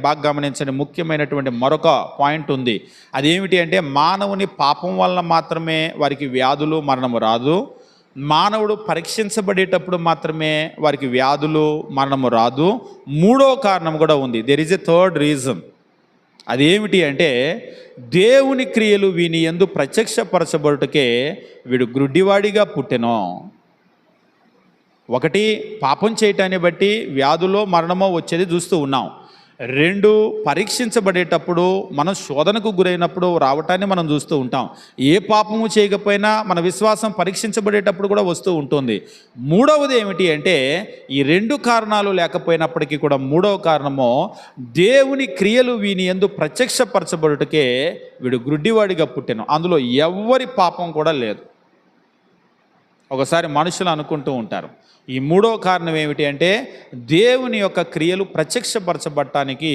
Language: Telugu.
బాగా గమనించండి. ముఖ్యమైనటువంటి మరొక పాయింట్ ఉంది. అదేమిటి అంటే మానవుని పాపం వల్ల మాత్రమే వారికి వ్యాధులు మరణము రాదు. మానవుడు పరీక్షించబడేటప్పుడు మాత్రమే వారికి వ్యాధులు మరణము రాదు. మూడో కారణం కూడా ఉంది. There is a third reason అదేమిటి అంటే దేవుని క్రియలు వీని ఎందు ప్రత్యక్షపరచబడుటకే వీడు గ్రుడ్డివాడిగా పుట్టెను. ఒకటి పాపం చేయటాన్ని బట్టి వ్యాధులో మరణమో వచ్చేది చూస్తూ ఉన్నాం. రెండు పరీక్షించబడేటప్పుడు మనం శోధనకు గురైనప్పుడు రావటాన్ని మనం చూస్తూ ఉంటాం. ఏ పాపము చేయకపోయినా మన విశ్వాసం పరీక్షించబడేటప్పుడు కూడా వస్తూ ఉంటుంది. మూడవది ఏమిటి అంటే ఈ రెండు కారణాలు లేకపోయినప్పటికీ కూడా మూడవ కారణము దేవుని క్రియలు వీని ఎందు ప్రత్యక్షపరచబడుటకే వీడు గ్రుడ్డివాడిగా పుట్టాను. అందులో ఎవ్వరి పాపం కూడా లేదు. ఒకసారి మనుషులు అనుకుంటూ ఉంటారు. ఈ మూడో కారణం ఏమిటి అంటే దేవుని యొక్క క్రియలు ప్రత్యక్షపరచబడటానికి